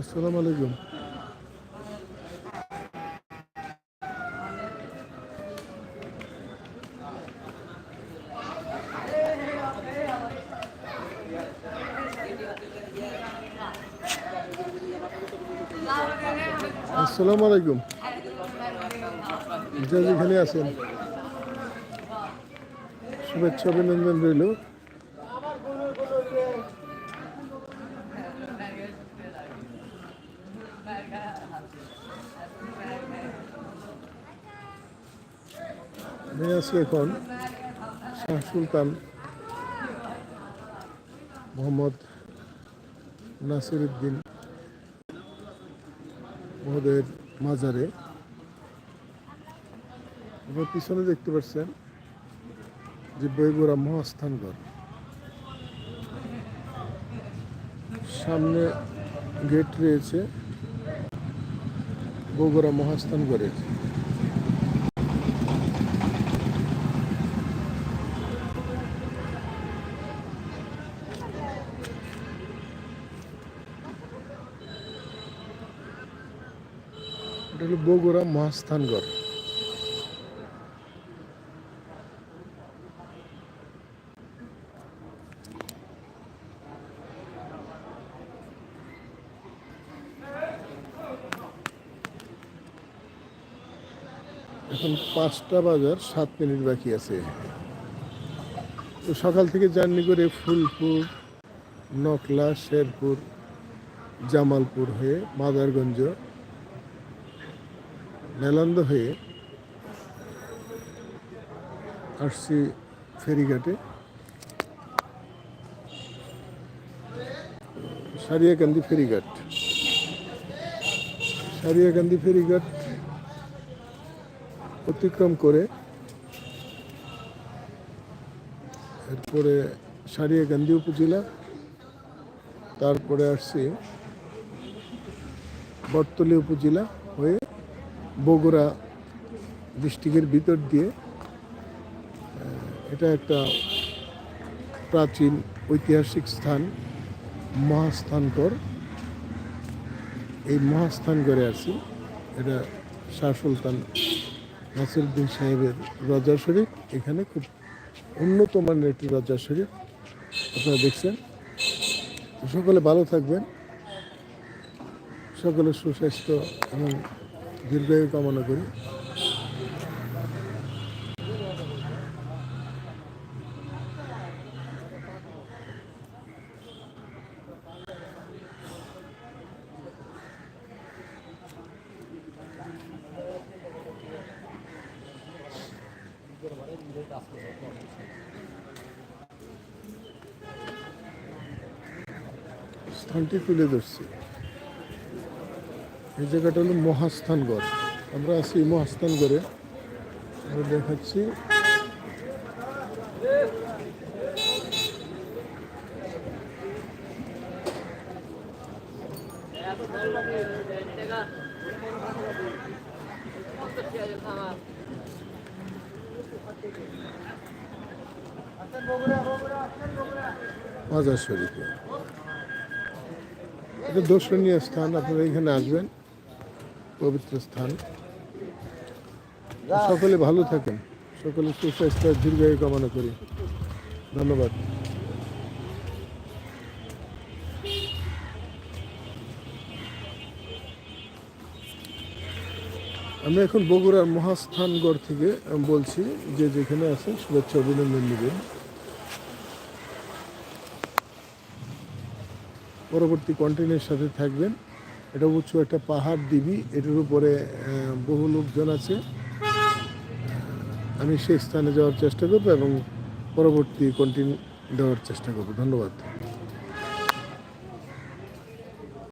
আসসালামু আলাইকুম আসসালামু আলাইকুম যে যেখানে আছেন শুভেচ্ছা অভিনন্দন রইল আমি আছি এখন শাহ সুলতান মোহাম্মদ নাসির উদ্দিন মহোদয়ের মাজারে। আপনার পিছনে দেখতে পাচ্ছেন যে বইগুড়া মহাস্থানগড়। সামনে গেট রয়েছে বগুড়া মহাস্থানগড়ের। এটা হলো বগুড়া মহাস্থানগড়। এখন পাঁচটা বাজার, সাত মিনিট বাকি আছে। সকাল থেকে জার্নি করে ফুলপুর, নকলা, শেরপুর, জামালপুর হয়ে মাদারগঞ্জ মেলান্দ হয়ে আসছি ফেরিঘাটে। সারিয়াকান্দি ফেরিঘাট। সারিয়াকান্দি ফেরিঘাট অতিক্রম করে এরপরে সারিয়াকান্দি উপজেলা, তারপরে আসছি বটতলী উপজেলা। বগুড়া ডিস্ট্রিক্টের ভিতর দিয়ে এটা একটা প্রাচীন ঐতিহাসিক স্থান, মহাস্থানকর। এই মহাস্থানগড়ে আছি। এটা শাহ সুলতান নাসিরুদ্দিন সাহেবের রজা শরীফ। এখানে খুব উন্নত মানের একটি রজা শরীফ আপনারা দেখছেন। সকলে ভালো থাকবেন। সকলের সুস্বাস্থ্য এবং দীর্ঘায়ু কামনা করি। স্থানটি তুলে ধরছি। এই জায়গাটা হলো মহাস্থানগড় আমরা আছি মহাস্থানগড়ে আমরা দেখাচ্ছি। মাজার শরীফে দর্শনীয় স্থান, আপনারা এখানে আসবেন। পবিত্র স্থান। সকলে ভালো থাকেন। সকলে সুস্বাস্থ্য দীর্ঘায়ু কামনা করি। ধন্যবাদ। আমি এখন বগুড়ার মহাস্থানগড় থেকে বলছি যে যেখানে আছেন শুভেচ্ছা অভিনন্দন নেবেন। পরবর্তী কন্টেন্টের সাথে থাকবেন। এটা উঁচু একটা পাহাড় দিবি, এটার উপরে বহু লোকজন আছে। আমি সেই স্থানে যাওয়ার চেষ্টা করব এবং পরবর্তী কন্টিনিউ দেওয়ার চেষ্টা করব। ধন্যবাদ।